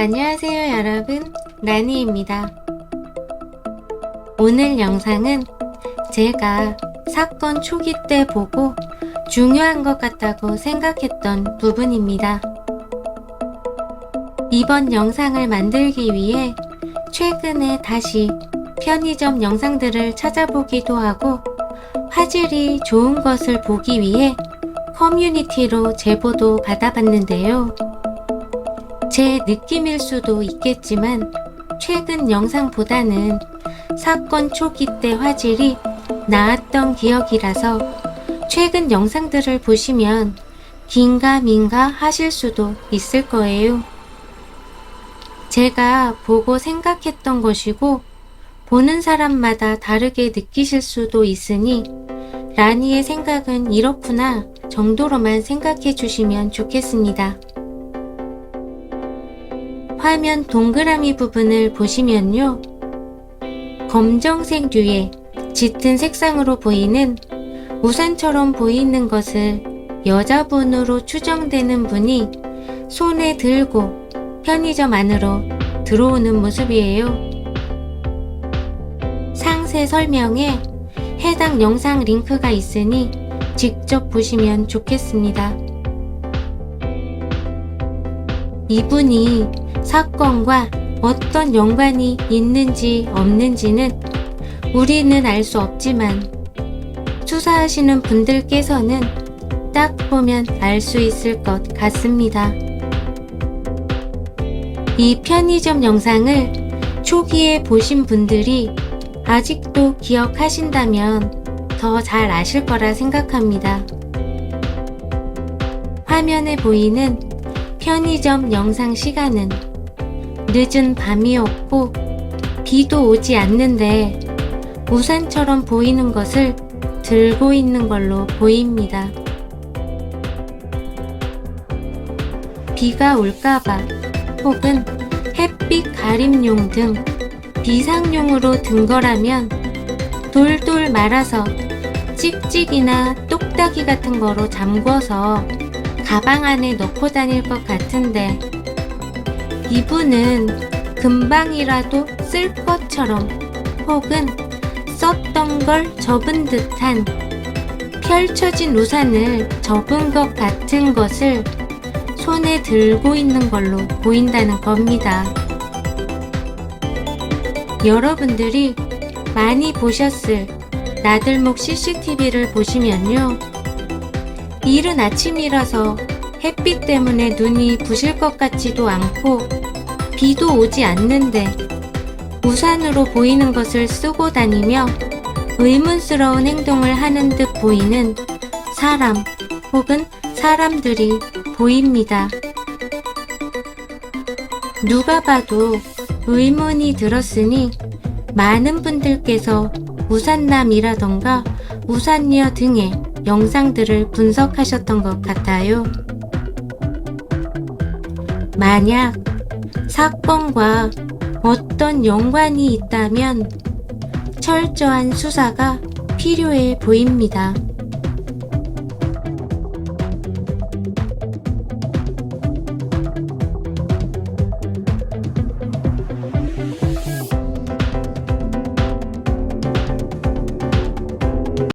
안녕하세요 여러분 나니입니다. 오늘 영상은 제가 사건 초기 때 보고 중요한 것 같다고 생각했던 부분입니다. 이번 영상을 만들기 위해 최근에 다시 편의점 영상들을 찾아보기도 하고 화질이 좋은 것을 보기 위해 커뮤니티로 제보도 받아봤는데요. 제 느낌일 수도 있겠지만 최근 영상보다는 사건 초기 때 화질이 나았던 기억이라서 최근 영상들을 보시면 긴가민가 하실 수도 있을 거예요. 제가 보고 생각했던 것이고 보는 사람마다 다르게 느끼실 수도 있으니 라니의 생각은 이렇구나 정도로만 생각해 주시면 좋겠습니다. 화면 동그라미 부분을 보시면요. 검정색류의 짙은 색상으로 보이는 우산처럼 보이는 것을 여자분으로 추정되는 분이 손에 들고 편의점 안으로 들어오는 모습이에요. 상세 설명에 해당 영상 링크가 있으니 직접 보시면 좋겠습니다. 이분이 사건과 어떤 연관이 있는지 없는지는 우리는 알 수 없지만 수사하시는 분들께서는 딱 보면 알 수 있을 것 같습니다. 이 편의점 영상을 초기에 보신 분들이 아직도 기억하신다면 더 잘 아실 거라 생각합니다. 화면에 보이는 편의점 영상 시간은 늦은 밤이었고 비도 오지 않는데 우산처럼 보이는 것을 들고 있는 걸로 보입니다. 비가 올까봐 혹은 햇빛 가림용 등 비상용으로 든 거라면 돌돌 말아서 찍찍이나 똑딱이 같은 거로 잠궈서 가방 안에 넣고 다닐 것 같은데 이분은 금방이라도 쓸 것처럼 혹은 썼던 걸 접은 듯한 펼쳐진 우산을 접은 것 같은 것을 손에 들고 있는 걸로 보인다는 겁니다. 여러분들이 많이 보셨을 나들목 CCTV를 보시면요. 이른 아침이라서 햇빛 때문에 눈이 부실 것 같지도 않고 비도 오지 않는데 우산으로 보이는 것을 쓰고 다니며 의문스러운 행동을 하는 듯 보이는 사람 혹은 사람들이 보입니다. 누가 봐도 의문이 들었으니 많은 분들께서 우산남이라던가 우산녀 등의 영상들을 분석하셨던 것 같아요. 만약 사건과 어떤 연관이 있다면 철저한 수사가 필요해 보입니다.